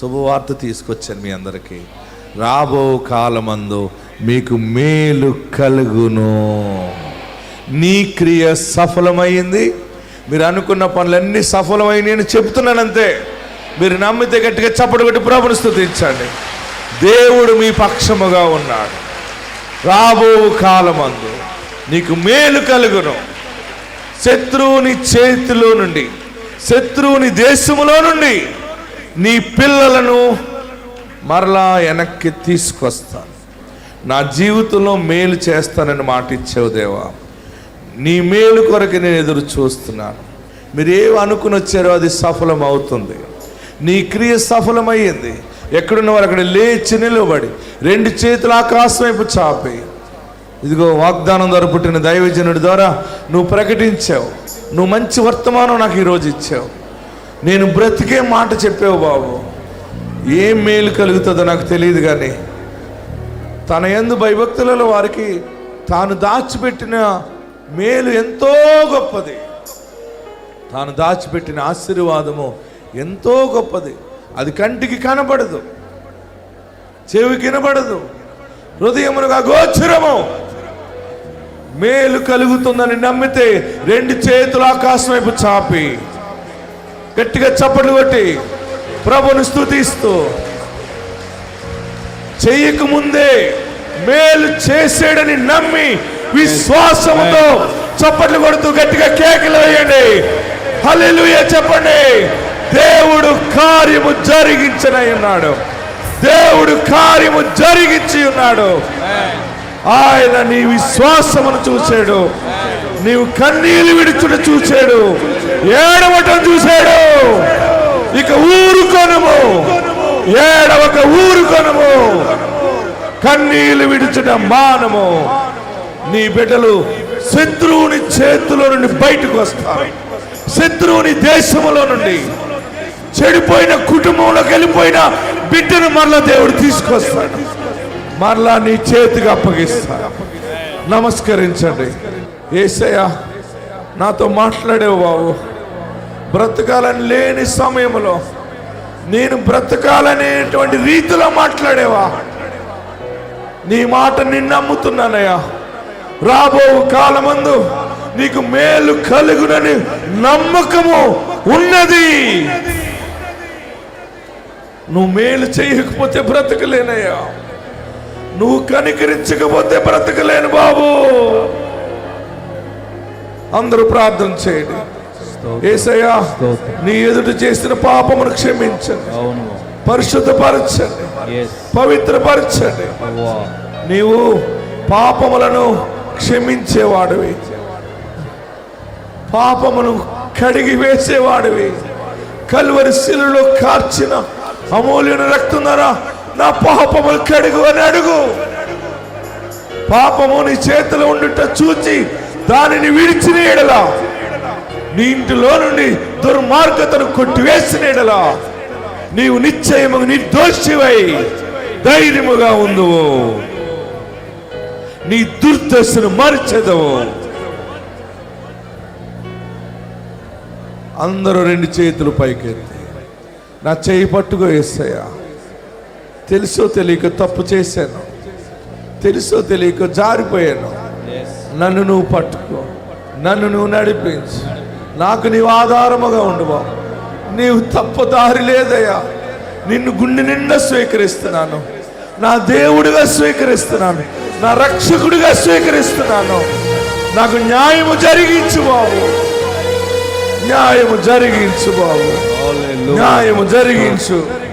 శుభవార్త తీసుకొచ్చాను మీ అందరికీ. రాబో కాలమందు మీకు మేలు కలుగును. నీ క్రియ సఫలమైంది. మీరు అనుకున్న పనులన్నీ సఫలమైనవి అని చెప్తున్నాను అంతే. మీరు నమ్మితే గట్టిగా చప్పటి కొట్టి ప్రభుని స్థుతించండి. దేవుడు మీ పక్షముగా ఉన్నాడు. రాబో కాలమందు నీకు మేలు కలుగును. శత్రువుని చేతిలో నుండి శత్రువుని దేశములో నుండి నీ పిల్లలను మరలా వెనక్కి తీసుకొస్తాను నా జీవితంలో మేలు చేస్తానని మాట ఇచ్చావు దేవా. నీ మేలు కొరకు నేను ఎదురు చూస్తున్నాను. మీరు ఏమి అనుకుని వచ్చారో అది సఫలం అవుతుంది నీ క్రియ సఫలమయ్యింది. ఎక్కడున్న వారు అక్కడ లేచి నిలబడి రెండు చేతులు ఆకాశం వైపు చాపి. ఇదిగో వాగ్దానం ద్వారా పుట్టిన దైవజనుడి ద్వారా నువ్వు ప్రకటించావు. నువ్వు మంచి వర్తమానం నాకు ఈరోజు ఇచ్చావు. నేను బ్రతికే మాట చెప్పావు బాబు. ఏం మేలు కలుగుతుందో నాకు తెలియదు కానీ తన ఎందు భయభక్తులలో వారికి తాను దాచిపెట్టిన మేలు ఎంతో గొప్పది. తాను దాచిపెట్టిన ఆశీర్వాదము ఎంతో గొప్పది. అది కంటికి కనబడదు చెవి వినబడదు హృదయమునకు గోచరము. మేలు కలుగుతుందని నమ్మితే రెండు చేతులు ఆకాశం వైపు చాపి. గట్టిగా చప్పట్లు కొట్టి ప్రభుని స్థుతిస్తూ చేయకముందే ముందే మేలు చేసాడని నమ్మి విశ్వాసముతో చప్పట్లు కొడుతూ గట్టిగా కేకలు వేయండి. హలిలుయ చెప్పండి. దేవుడు కార్యము జరిగించనై ఉన్నాడు. దేవుడు కార్యము జరిగించి ఉన్నాడు. ఆయన నీ విశ్వాసమును చూశాడు నీవు కన్నీలు విడుచుట చూశాడు ఏడవటం చూశాడు. ఇక ఊరుకొనము ఏడవక ఊరుకొనము కన్నీళ్ళు విడిచిన మానము. నీ బిడ్డలు శత్రువుని చేతిలో నుండి బయటకు వస్తారు. శత్రువుని దేశంలో నుండి. చెడిపోయిన కుటుంబంలోకి వెళ్ళిపోయిన బిడ్డను మరలా దేవుడు తీసుకొస్తాడు. మరలా నీ చేతికి అప్పగిస్తాడు. నమస్కరించండి. ఏసయ్యా నాతో మాట్లాడేవు బాబు. బ్రతకాలని లేని సమయంలో నేను బ్రతకాలనేటువంటి రీతిలో మాట్లాడేవా? నీ మాట నిన్ను నమ్ముతున్నానయ్యా. రాబో కాలమందు నీకు మేలు కలుగునని నమ్మకము ఉన్నది. నువ్వు మేలు చేయకపోతే బ్రతకలేనయ్యా. నువ్వు కనికరించకపోతే బ్రతకలేను బాబు. అందరూ ప్రార్థన చేయండి. ఏసయ్యా నీ ఎదుట చేసిన పాపమును క్షమించండి. పరిశుద్ధపరచండి. పవిత్రపరచండి. నీవు పాపములను క్షమించేవాడివి. పాపమును కడిగి వేసేవాడివి. కలువరి శిలులో కార్చిన అమూల్యన రక్తం ద్వారా నా పాపములు కడుగు అని అడుగు. పాపము నీ చేతిలో ఉండుట చూచి దానిని విడిచిన ఎడలా నీ ఇంటిలో నుండి దుర్మార్గతను కొట్టివేసిన నీవు నిశ్చయము నిర్దోషివై ధైర్యముగా ఉందువు. నీ దుర్దశను మరిచెదవు. అందరూ రెండు చేతులు పైకెత్తి నా చేయి పట్టుకో వేస్తాయా తెలుసో తెలియక తప్పు చేశాను. తెలుసో తెలియక జారిపోయాను. నన్ను నువ్వు పట్టుకో. నన్ను నువ్వు నడిపించు. నాకు నీవు ఆధారముగా ఉండు బాబు నీవు తప్పు దారి లేదయ్యా. నిన్ను గుండె నిండా స్వీకరిస్తున్నాను. నా దేవుడిగా స్వీకరిస్తున్నాను. నా రక్షకుడిగా స్వీకరిస్తున్నాను. నాకు న్యాయము జరిగించు బాబు న్యాయము జరిగించు బాబు న్యాయము జరిగించు.